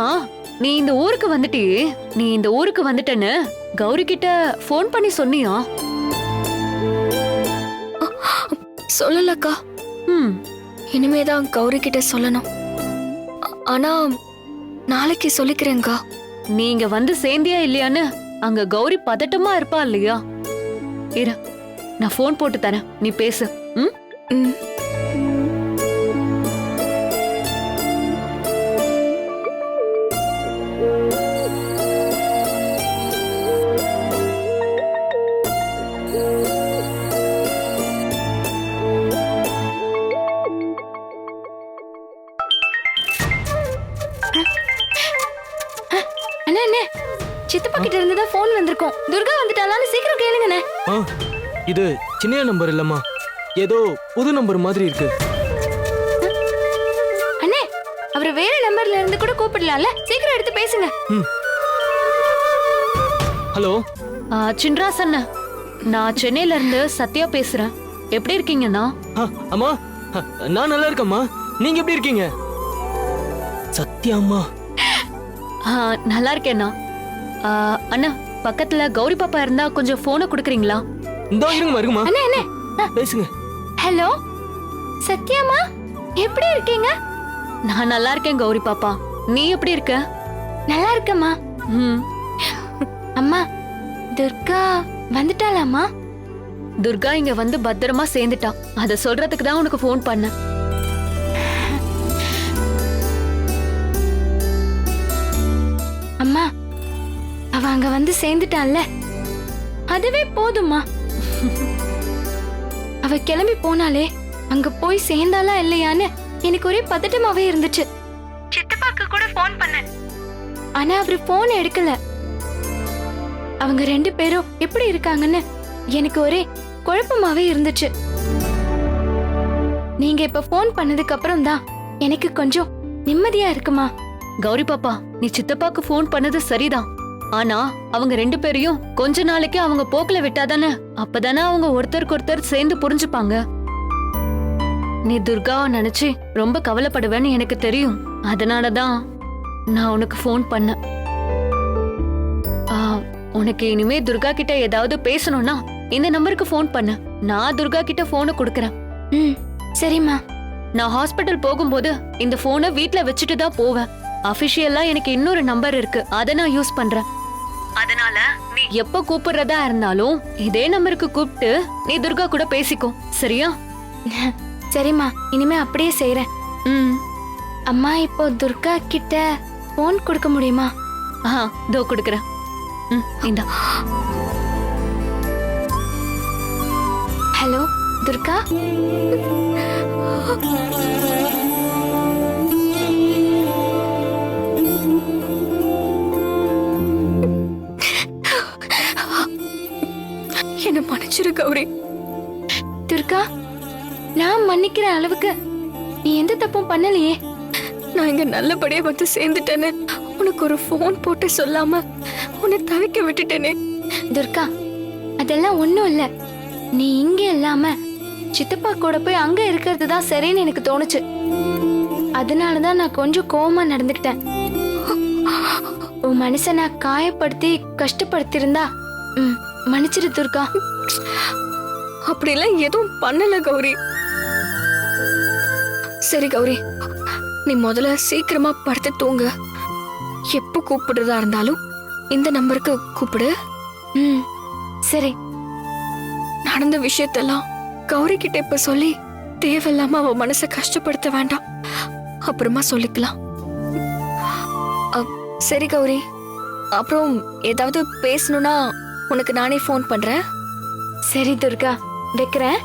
ஆமா நீ இந்த ஊருக்கு வந்துட்டியே நீ இந்த ஊருக்கு வந்துட்டேன்னு கௌரி கிட்ட ஃபோன் பண்ணி சொன்னியா? சொல்லலக்கா. ம். இனிமேதான் கௌரி கிட்ட சொல்லணும். ஆனா நாளைக்கு சொல்லிக்கிறேன்க்கா. நீங்க வந்து சேர்ந்தியா இல்லையான்னு அங்க கௌரி பதட்டமா இருப்பா இல்லையா? இரு நான் ஃபோன் போட்டு தரேன். நீ பேசு. ம்? ம். சித்தப்பா கிட்ட இருந்து தான் ஃபோன் வந்திருக்கோம். துர்கா வந்துட்டாலான்னு சீக்கிரம் கேளுங்கண்ணே. ஆ இது சின்ன நம்பர் இல்லம்மா. ஏதோ புது நம்பர் மாதிரி இருக்கு. அண்ணே அவர் வேற நம்பர்ல இருந்து கூட கூப்பிடலாம்ல. சீக்கிரம் எடுத்து பேசுங்க. ஹலோ. ஆ, சின்ராஸ் அண்ணா. நான் சென்னையில இருந்து சத்யா பேசுறேன். எப்படி இருக்கீங்கண்ணா? ஆ, அம்மா ஆ, நான் நல்லா இருக்கேம்மா. நீங்க எப்படி இருக்கீங்க? சத்யா அம்மா. ஆ, நல்லா இருக்கேண்ணா. அண்ணா பக்கத்துல கௌரி பாப்பா இருந்தா கொஞ்சம் போனை கொடுக்குறீங்களா? இந்தோ இருங்கம்மா இருக்குமா அண்ணே அண்ணே. பேசுங்க. ஹலோ? சத்யாமா எப்படி இருக்கீங்க? நான் நல்லா இருக்கேன் கௌரி பாப்பா. நீ எப்படி இருக்க? நல்லா இருக்கம்மா. ம். அம்மா துர்கா வந்துட்டாளாமா துர்கா இங்க வந்து பத்திரமா சேர்ந்துட்டா அத சொல்றதுக்கு தான் உனக்கு ஃபோன் பண்ணேன். அவ அங்க வந்து சேர்ந்துட்டான்ல. அதுவே போதுமா அவ கிளம்பி போனாலே அங்க போய் சேர்ந்தாளா இல்லையான்னு எனக்கு ஒரே பதட்டமாவே இருந்துச்சு. சித்தப்பாக்கு கூட ஃபோன் பண்ணேன். ஆனா அவரு போன் எடுக்கல. அவங்க ரெண்டு பேரும் எப்படி இருக்காங்கன்னு எனக்கு ஒரே குழப்பமாவே இருந்துச்சு. நீங்க இப்ப ஃபோன் பண்ணதுக்கு அப்புறம் தான் எனக்கு கொஞ்சம் நிம்மதியா இருக்குமா? கௌரி பாப்பா நீ சித்தப்பாக்கு ஃபோன் பண்ணது சரிதான். ஆனா அவங்க ரெண்டு பேரையும் கொஞ்ச நாளைக்கு அவங்க போக்குல விட்டாதானே? அப்பதானே அவங்க ஒருத்தருக்கு ஒருத்தர் சேர்ந்து புரிஞ்சுப்பாங்க. நீ துர்காவை நினைச்சு ரொம்ப கவலைப்படுவேன்னு எனக்கு தெரியும். அதனாலதான் நான் உனக்கு ஃபோன் பண்ணேன். ஆ, உனக்கு இனிமே துர்கா கிட்ட ஏதாவது பேசணும்னா இந்த நம்பருக்கு ஃபோன் பண்ணு. நான் துர்கா கிட்ட போனை கொடுக்கறேன். ம் சரிம்மா. நான் ஹாஸ்பிட்டல் போகும்போது இந்த போனை வீட்ல வச்சுட்டு தான் போவேன். அபிஷியலா எனக்கு இன்னொரு நம்பர் இருக்கு. அதை நான் யூஸ் பண்றேன். அதனால நீ எப்ப கூப்பிடுறதா இருந்தாலும் இதே நம்பருக்கு கூப்பிட்டு நீ துர்கா கூட பேசிக்கோ சரியா? சரிம்மா இனிமே அப்படியே செய்றேன். ம். அம்மா இப்போ துர்கா கிட்ட போன் கொடுக்க முடியுமா? ஆ இதோ கொடுக்குறேன். ம் இந்தா. ஹலோ துர்கா? மன்னிச்சிரு கௌரி. துர்கா நான் மன்னிக்கிற அளவுக்கு நீ எந்த தப்பும் பண்ணலையே. நான் இங்க நல்லபடியா வந்து சேர்ந்துட்டேன்னு உனக்கு ஒரு ஃபோன் போட்டு சொல்லாம உன்னை தவிக்க விட்டுட்டேனே. துர்கா அதெல்லாம் ஒண்ணும் இல்ல. நீ இங்க இல்லாம சித்தப்பா கூட போய் அங்க இருக்கிறது தான் சரின்னு எனக்கு தோணுச்சு. அதனாலதான் நான் கொஞ்சம் கோவமா நடந்துக்கிட்டேன். உன் மனசை நான் காயப்படுத்தி கஷ்டப்படுத்தியிருந்தா ம் மன்னிச்சிரு துர்கா. அப்படிலாம் எதுவும் பண்ணல கௌரி. சரி கௌரி. நீ முதல்ல சீக்கிரமா படுத்து தூங்க. எப்போ கூப்பிடுறதா இருந்தாலும் இந்த நம்பருக்கு கூப்பிடு. ம் சரி. நடந்த விஷயத்தெல்லாம் கௌரி கிட்ட இப்ப சொல்லி தேவையில்லாம அவ மனசை கஷ்டப்படுத்த வேண்டாம். அப்புறமா சொல்லிக்கலாம். சரி கௌரி. அப்புறம் ஏதாவது பேசணும்னா உனக்கு நானே ஃபோன் பண்றேன். சரி துர்கா வைக்கிறேன்.